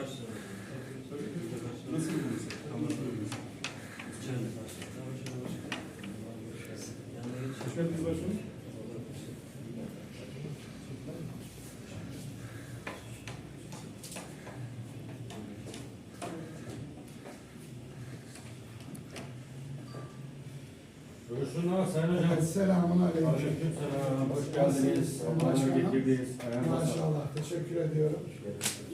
Nasıl. Hoş geldiniz başkanım. Buyursunlar Sayın Hocam. Selamun aleyküm. Aleykümselam. Hoş geldiniz. Allah'a getirdiniz. Maşallah, teşekkür ediyorum.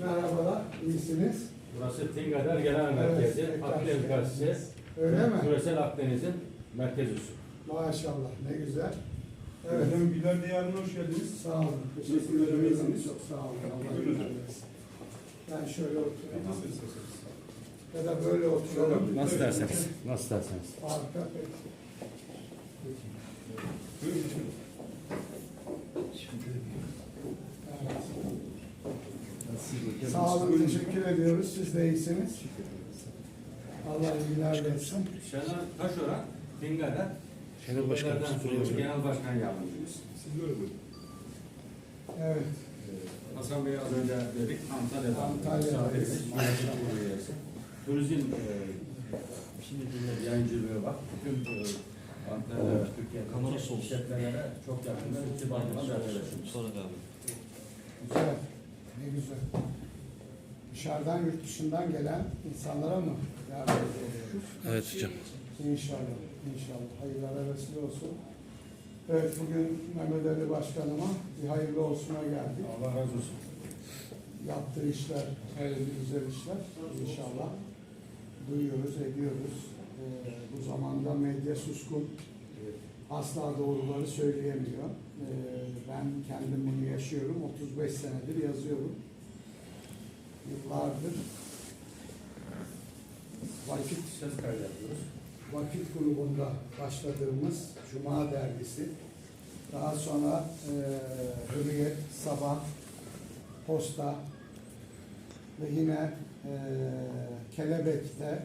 Merhabalar, iyisiniz. Burası Tingader Genel Merkezi. Evet, Akdeniz Gazetesi. Öyle mi? Küresel Akdeniz'in merkez üssü. Maşallah, ne güzel. Evet, Efendim Güler Diyarı'na hoş geldiniz. sağ olun. Teşekkür ederim. iyisiniz? Çok sağ olun. Allah razı olsun. Ben şöyle oturayım. Ya da böyle oturalım. Nasıl derseniz. Nasıl derseniz. Harika, peki. Buyurun başkanım. Evet. Sağ olun, teşekkür ediyoruz. Siz de iyisiniz. Allah iyiler versin. Şener Taşoran, Tingader. Şener Başkan. Genel Başkan Yardımcımız. Siz böyle buyurun. Evet, Ee, Hasan Bey az önce dedik Antalya'dan. Antalya. misafiriz. Yönetim üyesi. Turizm e, Şimdi dinle. yayıncılığı var. Bütün e, Antalya, Türkiye, Kamera sol. işletmelere çok yakın ve irtibatlı bir arkadaşımız. Sonra da abi. güzel. Ne güzel. Dışarıdan, yurt dışından gelen insanlara mı yardım ediyoruz? Evet hocam. İnşallah, inşallah. Hayırlara vesile olsun. Evet, bugün Mehmet Ali Başkanıma bir hayırlı olsuna geldik. Allah razı olsun. Yaptığı işler, hayırlı güzel işler. İnşallah duyuyoruz, ediyoruz. Ee, bu zamanda medya suskun. Asla doğruları söyleyemiyor. Ee, ben kendim bunu yaşıyorum. 35 senedir yazıyorum. Yıllardır vakit Ses kaydı. Vakit grubunda başladığımız Cuma dergisi. Daha sonra e, Hürriyet, Sabah, Posta ve yine e, Kelebek'te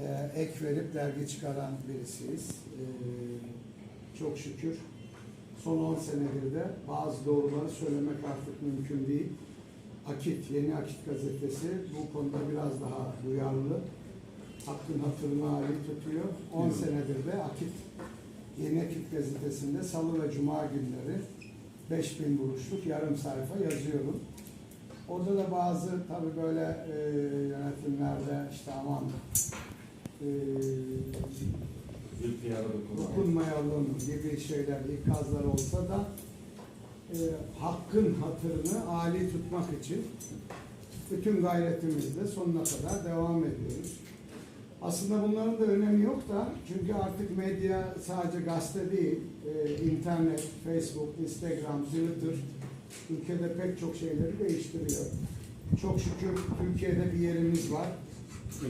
e, ek verip dergi çıkaran birisiyiz. E, çok şükür son 10 senedir de bazı doğruları söylemek artık mümkün değil. Akit, Yeni Akit gazetesi bu konuda biraz daha duyarlı. Hakkın hatırına hali tutuyor. 10 senedir de Akit, Yeni Akit gazetesinde salı ve cuma günleri 5000 buruşluk yarım sayfa yazıyorum. Orada da bazı tabii böyle e, yönetimlerde işte aman e, dokunmayalım gibi şeyler, ikazlar olsa da e, hakkın hatırını âli tutmak için bütün gayretimizle sonuna kadar devam ediyoruz. Aslında bunların da önemi yok da çünkü artık medya sadece gazete değil, e, internet, Facebook, Instagram, Twitter ülkede pek çok şeyleri değiştiriyor. Çok şükür Türkiye'de bir yerimiz var.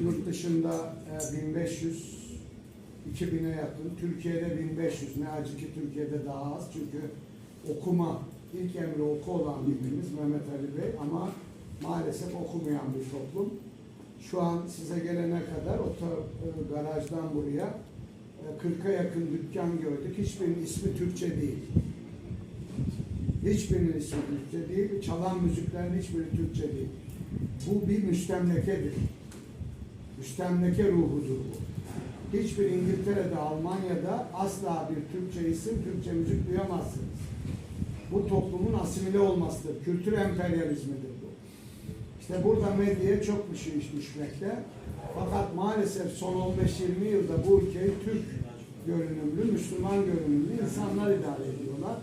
Yurt dışında e, 1500 2000'e yakın, Türkiye'de 1500. Ne acı ki Türkiye'de daha az çünkü okuma, ilk emri oku olan birimiz Mehmet Ali Bey ama maalesef okumayan bir toplum. Şu an size gelene kadar o e, garajdan buraya e, 40'a yakın dükkan gördük. Hiçbirinin ismi Türkçe değil. Hiçbirinin ismi Türkçe değil. Çalan müziklerin hiçbiri Türkçe değil. Bu bir müstemlekedir. Müstemleke ruhudur bu. Hiçbir İngiltere'de, Almanya'da asla bir Türkçe isim, Türkçe müzik duyamazsınız. Bu toplumun asimile olmasıdır. Kültür emperyalizmidir bu. İşte burada medyaya çok bir şey düşmekte. Fakat maalesef son 15-20 yılda bu ülkeyi Türk görünümlü, Müslüman görünümlü insanlar idare ediyorlar.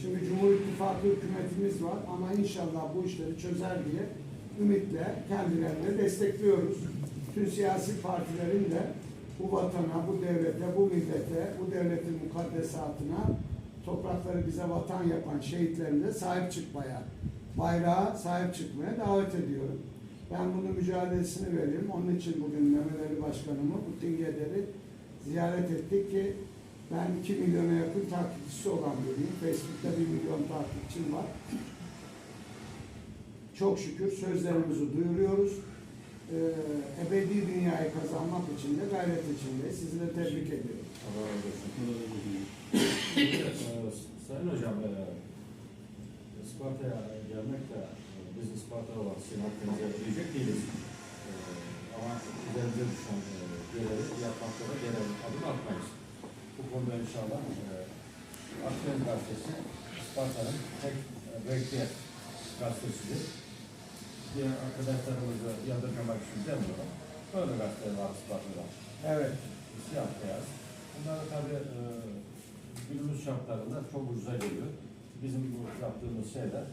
Şimdi Cumhur İttifakı hükümetimiz var ama inşallah bu işleri çözer diye ümitle kendilerini destekliyoruz. Tüm siyasi partilerin de bu vatana, bu devlete, bu millete, bu devletin mukaddesatına, toprakları bize vatan yapan şehitlerine sahip çıkmaya, bayrağa sahip çıkmaya davet ediyorum. Ben bunun mücadelesini veririm. Onun için bugün Mehmet Ali Başkanımı bu Tinge'leri ziyaret ettik ki ben 2 milyona yakın takipçisi olan biriyim. Facebook'ta 1 milyon takipçim var. Çok şükür sözlerimizi duyuruyoruz. Ee, ebedi dünyayı kazanmak için de gayret içindeyiz. Sizi de tebrik ediyorum. Allah razı olsun. Ee, Sayın Hocam, e, Isparta'ya gelmek de e, biz Isparta var, Sinan Temiz'e diyecek değiliz. E, ama üzerimize düşen e, görevi yapmakta da genel adım atmayız. Bu konuda inşallah e, Akdeniz Gazetesi Isparta'nın tek e, renkli gazetesidir. Diğer arkadaşlarımızı yadırgamak için demiyorum. Böyle gazeteler var Isparta'da. Evet. Siyah beyaz. Bunlar da tabii e, günümüz şartlarında çok ucuza geliyor. Bizim bu yaptığımız şeyler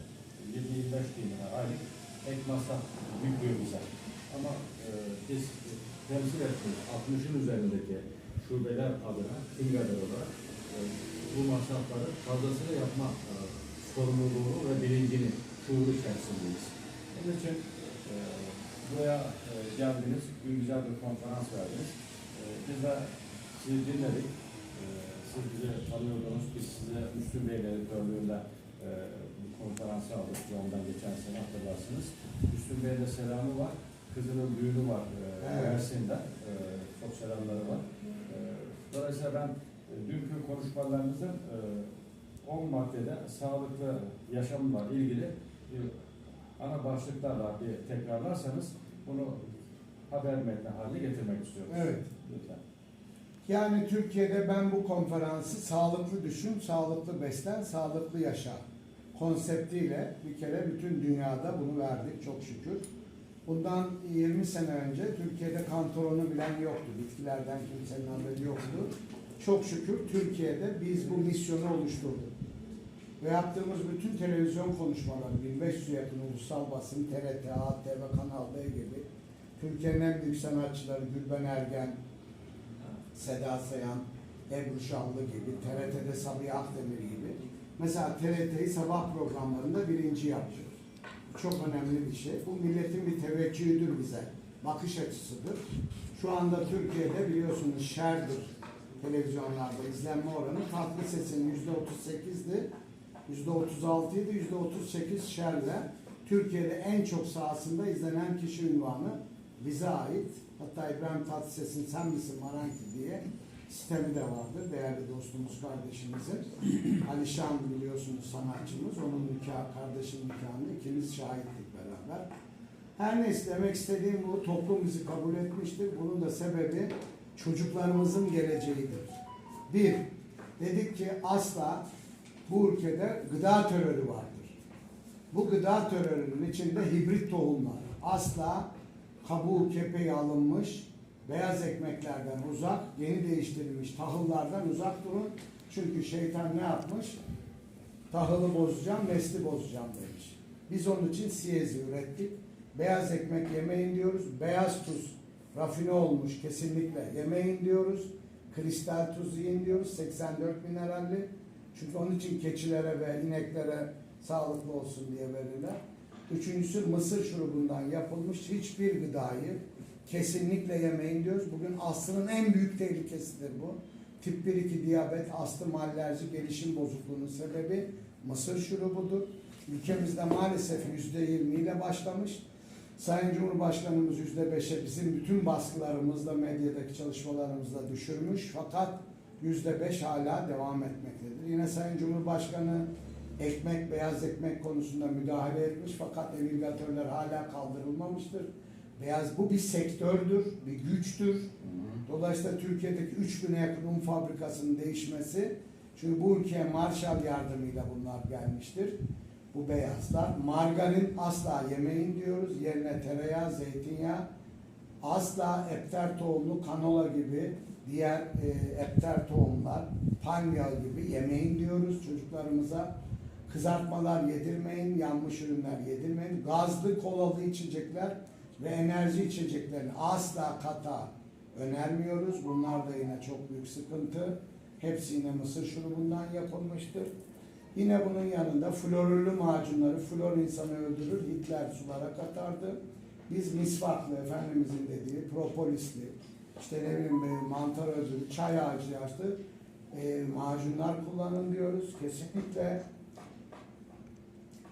7-25 bin lira aylık ek masraf bize. Ama e, biz temsil ettiğimiz 60'ın üzerindeki şubeler adına Tingader olarak e, bu masrafları fazlasıyla yapma e, sorumluluğunu ve bilincini şuuru içerisindeyiz. Onun için e, buraya e, geldiniz, bir güzel bir konferans verdiniz. E, biz de sizi dinledik. E, siz bizi tanıyordunuz, biz size Müslüm Bey'le editörlüğünde e, bu konferansı aldık. Ondan geçen sene hatırlarsınız. Müslüm Bey'de selamı var. Kızının düğünü var e, Evet. Mersin'de. E, çok selamları var. E, dolayısıyla ben e, dünkü konuşmalarınızın e, 10 maddede sağlıklı yaşamla ilgili bir ana başlıklarla bir tekrarlarsanız bunu haber metni haline getirmek istiyorum. Evet. Lütfen. Yani Türkiye'de ben bu konferansı sağlıklı düşün, sağlıklı beslen, sağlıklı yaşa konseptiyle bir kere bütün dünyada bunu verdik çok şükür. Bundan 20 sene önce Türkiye'de kantoronu bilen yoktu. Bitkilerden kimsenin haberi yoktu. Çok şükür Türkiye'de biz bu misyonu oluşturduk. Ve yaptığımız bütün televizyon konuşmaları, 1500'e yakın ulusal basın, TRT, ATV, Kanal D gibi Türkiye'nin en büyük sanatçıları Gülben Ergen, Seda Sayan, Ebru Şallı gibi, TRT'de Sabiha Akdemir gibi. Mesela TRT'yi sabah programlarında birinci yapıyor. Bu Çok önemli bir şey. Bu milletin bir teveccühüdür bize. Bakış açısıdır. Şu anda Türkiye'de biliyorsunuz şerdir televizyonlarda izlenme oranı. Tatlı sesin yüzde 38'di. Yüzde 36 idi, yüzde 38 şerle. Türkiye'de en çok sahasında izlenen kişi ünvanı bize ait. Hatta İbrahim Tatlıses'in sen misin Maranki diye sistemi de vardır. Değerli dostumuz, kardeşimizin. Alişan biliyorsunuz sanatçımız. Onun nikah, kardeşin nikahında ikimiz şahitlik beraber. Her neyse demek istediğim bu. Toplum bizi kabul etmiştir. Bunun da sebebi çocuklarımızın geleceğidir. Bir, dedik ki asla bu ülkede gıda terörü vardır. Bu gıda terörünün içinde hibrit tohumlar, asla kabuğu kepeği alınmış, beyaz ekmeklerden uzak, yeni değiştirilmiş tahıllardan uzak durun. Çünkü şeytan ne yapmış? Tahılı bozacağım, nesli bozacağım demiş. Biz onun için siyezi ürettik. Beyaz ekmek yemeyin diyoruz. Beyaz tuz rafine olmuş kesinlikle yemeyin diyoruz. Kristal tuz yiyin diyoruz. 84 mineralli. Çünkü onun için keçilere ve ineklere sağlıklı olsun diye verirler. Üçüncüsü mısır şurubundan yapılmış hiçbir gıdayı kesinlikle yemeyin diyoruz. Bugün asrın en büyük tehlikesidir bu. Tip 1-2 diyabet, astım, alerji, gelişim bozukluğunun sebebi mısır şurubudur. Ülkemizde maalesef %20 ile başlamış. Sayın Cumhurbaşkanımız %5'e bizim bütün baskılarımızla, medyadaki çalışmalarımızla düşürmüş. Fakat %5 hala devam etmektedir. Yine Sayın Cumhurbaşkanı ekmek, beyaz ekmek konusunda müdahale etmiş fakat emülgatörler hala kaldırılmamıştır. Beyaz bu bir sektördür, bir güçtür. Dolayısıyla Türkiye'deki 3000'e yakın un fabrikasının değişmesi, çünkü bu ülkeye Marshall yardımıyla bunlar gelmiştir. Bu beyazlar. Margarin asla yemeyin diyoruz. Yerine tereyağı, zeytinyağı, asla epter tohumlu kanola gibi diğer e, epter tohumlar, yağı gibi yemeyin diyoruz çocuklarımıza. Kızartmalar yedirmeyin, yanmış ürünler yedirmeyin. Gazlı, kolalı içecekler ve enerji içeceklerini asla kata önermiyoruz. Bunlar da yine çok büyük sıkıntı. Hepsi yine mısır şurubundan yapılmıştır. Yine bunun yanında florürlü macunları, flor insanı öldürür, Hitler sulara katardı. Biz misvaklı, Efendimizin dediği, propolisli, işte ne bileyim e, mantar öldürür, çay ağacı yaşlı e, macunlar kullanın diyoruz. Kesinlikle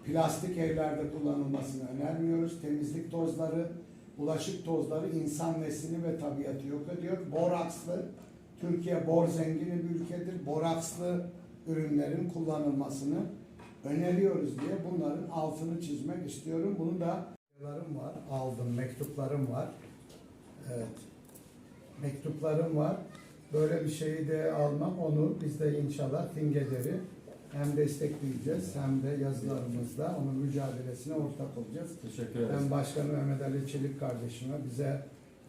plastik evlerde kullanılmasını önermiyoruz. Temizlik tozları, bulaşık tozları insan neslini ve tabiatı yok ediyor. Borakslı, Türkiye bor zengini bir ülkedir. Borakslı ürünlerin kullanılmasını öneriyoruz diye bunların altını çizmek istiyorum. Bunu da var, aldım, mektuplarım var. Evet. Mektuplarım var. Böyle bir şeyi de almak onu biz de inşallah Fingeder'i hem destekleyeceğiz hem de yazılarımızla onun mücadelesine ortak olacağız. Teşekkür ederiz. Ben Başkanı Mehmet Ali Çelik kardeşime bize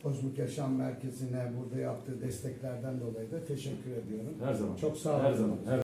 Kozmik Yaşam Merkezi'ne burada yaptığı desteklerden dolayı da teşekkür ediyorum. Her zaman. Çok sağ olun. Her zaman. Her